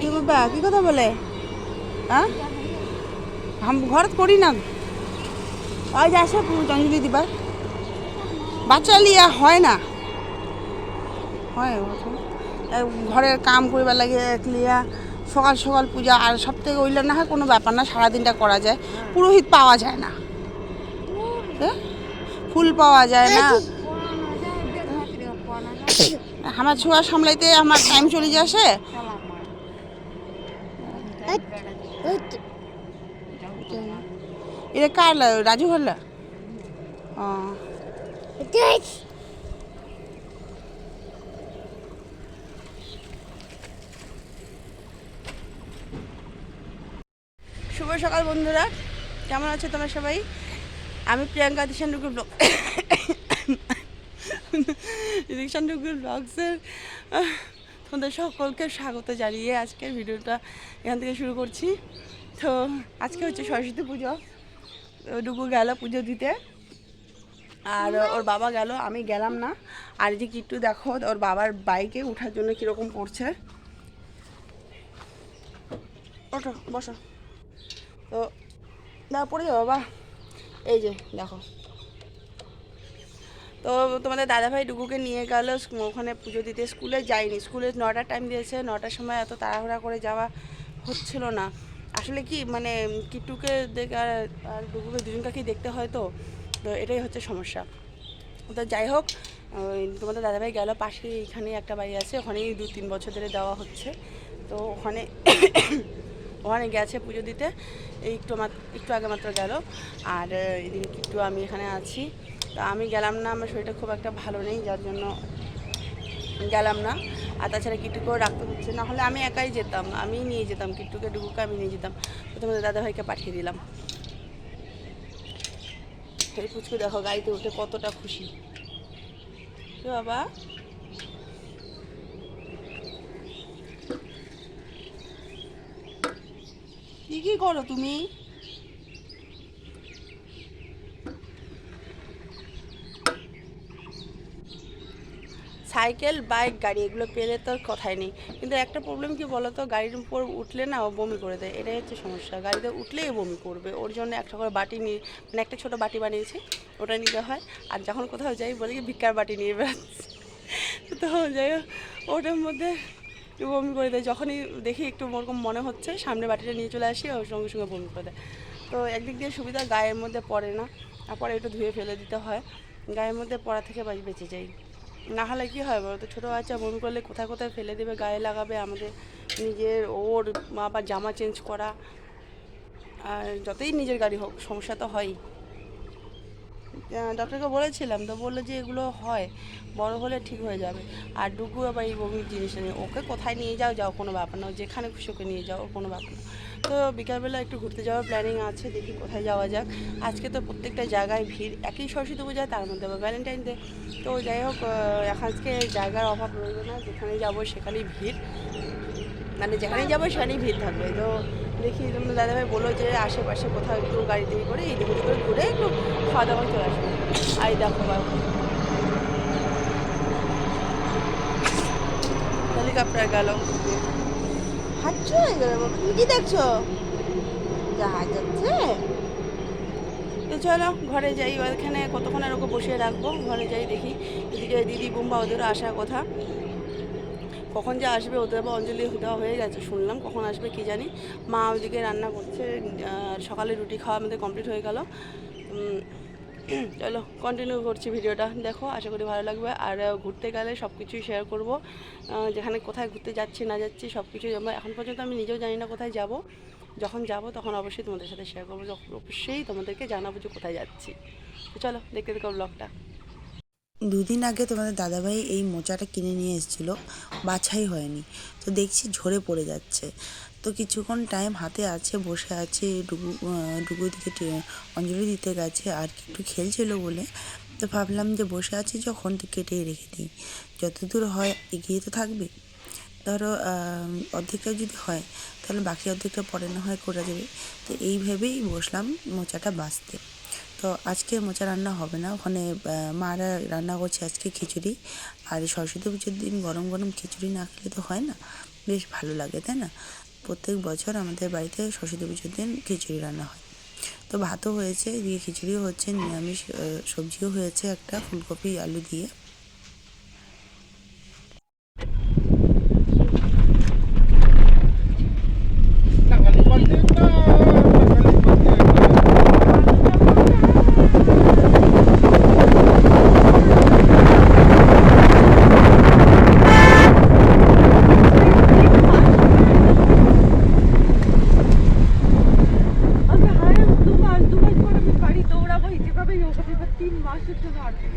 কি বাবা কি কথা বলে? হ্যাঁ? ঘরত করি না। ওই যে আসে অঞ্জলি দিবার। বাচ্চা লিয়া হয় না। হয় ঘরের কাম করিবার লাগে লিয়া। সকাল সকাল পূজা আর সব থেকে ওইলা না হয় কোনো ব্যাপার না সারাদিনটা করা যায়। পুরোহিত পাওয়া যায় না? ফুল পাওয়া যায় না। আমার ছোঁয়া সামলাইতে আমার টাইম চলে যাচ্ছে। এটা কার রাজু হল্লা শুভ সকাল বন্ধুরা। কেমন আছো তোমরা সবাই? আমি প্রিয়াঙ্কা দিশান টুকুর ব্লগ দিশান ব্লগসের তোমাদের সকলকে স্বাগত জানিয়ে আজকের ভিডিওটা এখান থেকে শুরু করছি। তো আজকে হচ্ছে সরস্বতী পুজো। ডুগু গেল পুজো দিতে। আর ওর বাবা গেল, আমি গেলাম না। আর যে কিট্টু দেখো, ওর বাবার বাইকে ওঠার জন্য কীরকম করছে ওঠো, বসো। তো, না, পড়ে যাব বাবা। এই যে, দেখো। তো তোমাদের দাদাভাই ডুগুকে নিয়ে গেল ওখানে পুজো দিতে। স্কুলে যায়নি। স্কুলে নটার টাইম দিয়েছে। নটার সময় এত তাড়াহুড়া করে যাওয়া হচ্ছিল না। আসলে কি মানে কিট্টুকে দেখে আর আর ডুগুকে দুজনকাকেই দেখতে হয় তো। তো এটাই হচ্ছে সমস্যা। তো যাই হোক তোমাদের দাদাভাই গেল। পাশে এখানে একটা বাড়ি আছে। ওখানেই দু তিন বছর ধরে দেওয়া হচ্ছে। তো ওখানে ওখানে গেছে পুজো দিতে। একটু মাত্র একটু আগে মাত্র গেল। আর এদিন একটু আমি এখানে আছি। তা আমি গেলাম না, আমার শরীরটা খুব একটা ভালো নেই, যার জন্য গেলাম না। আর তাছাড়া কিট্টুকেও রাখতে হচ্ছে, না হলে আমি একাই যেতাম, আমি নিয়ে যেতাম, কিট্টুকে ডুবুকে আমি নিয়ে যেতাম। প্রথমে দাদাভাইকে পাঠিয়ে দিলাম। এই পুচকু দেখো, গাড়িতে উঠে কতটা খুশি। বাবা? কি কি করো তুমি? সাইকেল, বাইক, গাড়ি, এগুলো পেলে তো কথাই নেই। কিন্তু একটা প্রবলেম কি বলো তো গাড়ির উপর উঠলে না ও বমি করে দেয়। এটাই হচ্ছে সমস্যা। গাড়িতে উঠলেই বমি করবে। ওর জন্য একটা করে বাটি নিয়ে মানে একটা ছোটো বাটি বানিয়েছি। ওটা নিতে হয়। আর যখন কোথাও যাই, বলি কি ভিক্ষার বাটি নিয়ে বেড়াচ্ছি। তো যাই হোক, ওটার মধ্যে বমি করে দেয়। যখনই দেখি একটু ওরকম মনে হচ্ছে, সামনে বাটিটা নিয়ে চলে আসি ওর সঙ্গে সঙ্গে বমি করে দেয়। তো একদিক দিয়ে সুবিধা, গায়ের মধ্যে পড়ে না। তারপরে একটু ধুয়ে ফেলে দিতে হয়। গায়ের মধ্যে পড়া থেকে বেঁচে যাই। না হলে কী হয় বলো তো ছোটো বাচ্চা বমি করলে কোথায় কোথায় ফেলে দেবে, গায়ে লাগাবে, আমাদের নিজের ওর আবার জামা চেঞ্জ করা। আর যতই নিজের গাড়ি হোক, সমস্যা তো হয়ই। ডক্টরকে বলেছিলাম তো, বলল যে এগুলো হয়, বড় হলে ঠিক হয়ে যাবে। আর ডুগু আবার এই বমির জিনিসটা নেই ওকে কোথায় নিয়ে যাও যাও কোনো ব্যাপার না যেখানে খুশি ওকে নিয়ে যাও কোনো ব্যাপার না। তো বিকালবেলা একটু ঘুরতে যাওয়ার প্ল্যানিং আছে, দেখি কোথায় যাওয়া যাক। আজকে তো প্রত্যেকটা জায়গায় ভিড়, একই সরস্বতী পূজা, তার মধ্যে আবার ভ্যালেন্টাইন ডে তো যাই হোক আজকে জায়গার অভাব রইল না যেখানে যাব সেখানেই ভিড়। মানে যেখানেই যাব সেখানেই ভিড় থাকবে। তো দেখি দাদাভাই বলল যে আশেপাশে কোথাও একটু গাড়ি দিয়ে করে এই ওদিক করে ঘুরে একটু খাওয়া দাওয়া চলে আসব আই দেখো হেলিকপ্টার গেল। হাঁটছো তুমি কি দেখছ? যাচ্ছে। তো চলো, ঘরে যাই। ওখানে কতক্ষণ আর ওকে বসিয়ে রাখব? ঘরে যাই দেখি। এদিকে দিদি, বুম্বা ওদেরও আসার কথা। কখন যে আসবে, ওদের আবার অঞ্জলি দেওয়া হয়ে গেছে, শুনলাম। কখন আসবে কি জানি। মা ওইদিকে রান্না করছে সকালে রুটি খাওয়া আমাদের কমপ্লিট হয়ে গেল। চলো কন্টিনিউ করছি ভিডিওটা। দেখো, আশা করি ভালো লাগবে। আর ঘুরতে গেলে সব কিছুই শেয়ার করব যেখানে কোথায় ঘুরতে যাচ্ছি, না যাচ্ছি সব কিছুই এখন পর্যন্ত আমি নিজেও জানি না কোথায় যাব। যখন যাব, তখন অবশ্যই তোমাদের সাথে শেয়ার করব। অবশ্যই তোমাদেরকে জানাব যে কোথায় যাচ্ছি। তো চলো, দেখতে দেখো ব্লগটা দুদিন আগে তোমাদের দাদাভাই এই মোচাটা কিনে নিয়ে এসেছিল। বাছাই হয়নি। তো দেখছি ঝরে পড়ে যাচ্ছে। তো কিছুক্ষণ টাইম হাতে আছে, বসে আছে ডুবু ডুবু দিকে অঞ্জলি দিতে গেছে আর একটু খেলছিল বলে। তো ভাবলাম যে বসে আছি যখন, তো কেটেই রেখে দিই। যতদূর হয় এগিয়ে তো থাকবে। ধরো অর্ধেকটা যদি হয়, তাহলে বাকি অর্ধেকটা পরে না হয় করা যাবে। তো এই ভেবেই বসলাম মোচাটা বাঁচতে। তো আজকে মোচা রান্না হবে না। ওখানে মারা রান্না করছে আজকে খিচুড়ি। আর সরস্বতী পুজোর দিন গরম গরম খিচুড়ি না খেলে তো হয় না। বেশ ভালো লাগে, তাই না? প্রত্যেক বছর আমাদের বাড়িতে সরস্বতী পুজোর দিন খিচুড়ি রান্না হয়। তো ভাতও হয়েছে, দিয়ে খিচুড়িও হচ্ছে, নিরামিষ সবজিও হয়েছে একটা, ফুলকপি, আলু দিয়ে।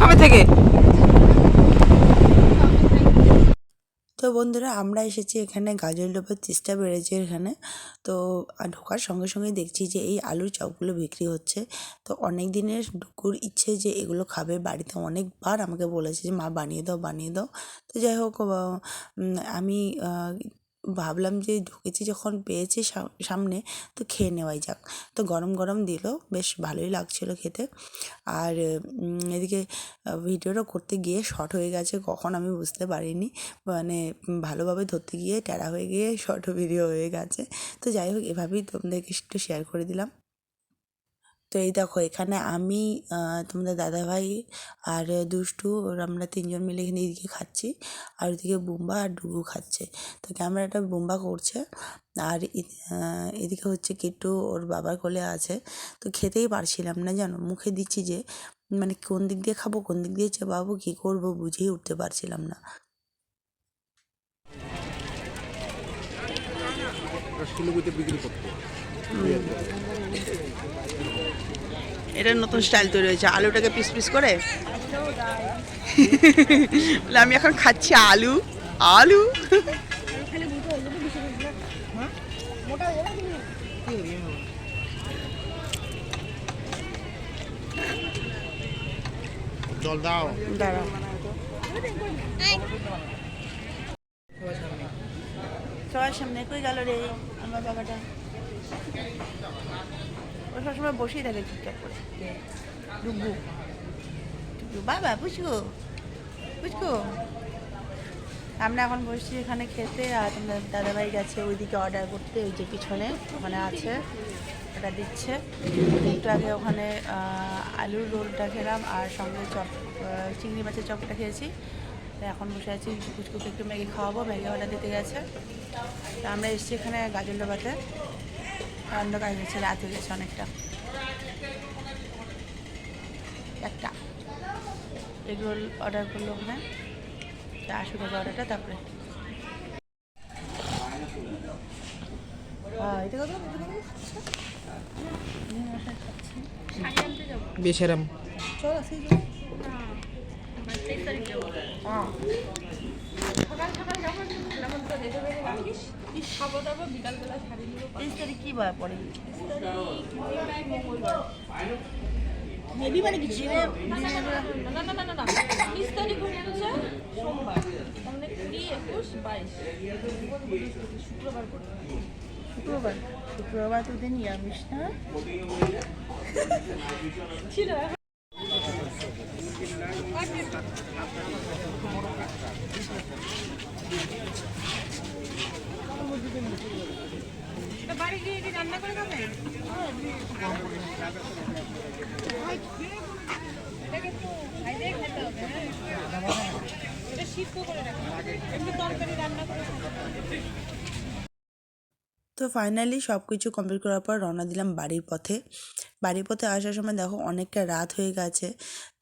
কবে থেকে? তো বন্ধুরা আমরা এসেছি এখানে গাজর লোপের চেষ্টা বেড়েছে এখানে। তো আর ঢোকার সঙ্গে সঙ্গে দেখছি যে এই আলুর চপগুলো বিক্রি হচ্ছে। তো অনেক দিনের ডুকুর ইচ্ছে যে এগুলো খাবে। বাড়িতে অনেকবার আমাকে বলেছে যে মা বানিয়ে দাও বানিয়ে দাও। তো যাই হোক আমি ভাবলাম যে ঢুকেছি যখন পেয়েছি সামনে, তো খেয়ে নেওয়াই যাক। তো গরম গরম দিল, বেশ ভালোই লাগছিল খেতে। আর এদিকে ভিডিওটা করতে গিয়ে শর্ট হয়ে গেছে, কখন আমি বুঝতে পারিনি। মানে ভালোভাবে ধরতে গিয়ে ট্যাড়া হয়ে গিয়ে শর্ট ভিডিও হয়ে গেছে। তো যাই হোক, এভাবেই তোমাদেরকে একটু শেয়ার করে দিলাম। তো এই দেখো, এখানে আমি তোমাদের দাদাভাই আর দুষ্টু, ওর আমরা তিনজন মিলে এখানে এদিকে খাচ্ছি। আর ওদিকে বুম্বা আর ডুগু খাচ্ছে। তো ক্যামেরাটা বুম্বা করছে। আর এদিকে হচ্ছে কিট্টু ওর বাবার কোলে আছে। তো খেতেই পারছিলাম না, জানো? মুখে দিচ্ছি যে মানে কোন দিক দিয়ে খাব, কোন দিক দিয়ে চাবাবো, কী করব বুঝেই উঠতে পারছিলাম না। বিক্রি করতে। এটা নতুন স্টাইল তৈরি হয়েছে। আলুটাকে পিস পিস করে? আমি এখন খাচ্ছি আলু। আলু? জল দাও। দাঁড়াও। সবার সামনে। কই গেল রে? আমার বাবাটা ও সবসময় বসেই থাকে চুপচাপ করে। ডুবু বাবা বুঝকো বুঝকো আমরা এখন বসছি এখানে খেতে আর দাদাভাই গেছে ওইদিকে অর্ডার করতে, ওই যে পিছনে, ওখানে আছে, ওটা দিচ্ছে। একটু আগে ওখানে আলুর রোলটা খেলাম আর সঙ্গে চপ চিংড়ি মাছের চপটা খেয়েছি। এখন বসে আছি কুচকুকে একটু ম্যাগি খাওয়াবো, ম্যাগি অর্ডার দিতে গেছে। আমরা এসেছি এখানে গাজর ডোবাতে। অন্ধকার গেছে রাত হয়ে গেছে অনেকটা। একটা। এগ রোল অর্ডার করল ওখানে তা আসুক অর্ডারটা তারপরে। বেশারাম চল আসি। হ্যাঁ। কি না না না না তারিখ সোমবার কুড়ি একুশ বাইশ শুক্রবার। শুক্রবার তো দিন নিরামিষ না। ছিল। তো ফাইনালি সব কিছু কমপ্লিট করার পর রওনা দিলাম বাড়ির পথে। বাড়ির পথে আসার সময় দেখো অনেকটা রাত হয়ে গেছে।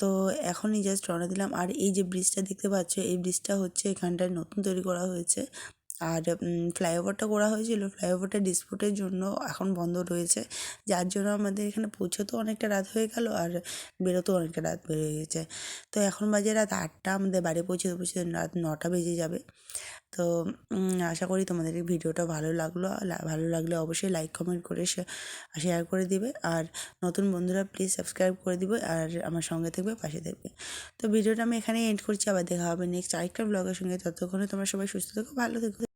তো এখনই জাস্ট রওনা দিলাম। আর এই যে ব্রিজটা দেখতে পাচ্ছ, এই ব্রিজটা হচ্ছে এখানটায় নতুন তৈরি করা হয়েছে। আর ফ্লাইওভারটা করা হয়েছিল। ফ্লাইওভারটা ডিসপুটের জন্য এখন বন্ধ রয়েছে। যার জন্য আমাদের এখানে পৌঁছতেও অনেকটা রাত হয়ে গেল আর বেরোতেও অনেকটা রাত বেড়ে গেছে। তো এখন বাজে রাত আটটা, আমাদের বাড়ি পৌঁছতে পৌঁছতে রাত নটা বেজে যাবে। তো আশা করি তোমাদের ভিডিওটা ভালো লাগল। ভালো লাগলে অবশ্যই লাইক কমেন্ট করে শেয়ার করে দিবে। আর নতুন বন্ধুরা প্লিজ সাবস্ক্রাইব করে দিবে আর আমার সঙ্গে থাকবে, পাশে থাকবে। তো ভিডিওটা আমি এখানেই এন্ড করছি। আবার দেখা হবে নেক্সট আরেকটা ব্লগের সঙ্গে। ততক্ষণে তোমরা সবাই সুস্থ থেকো, ভালো থেকো।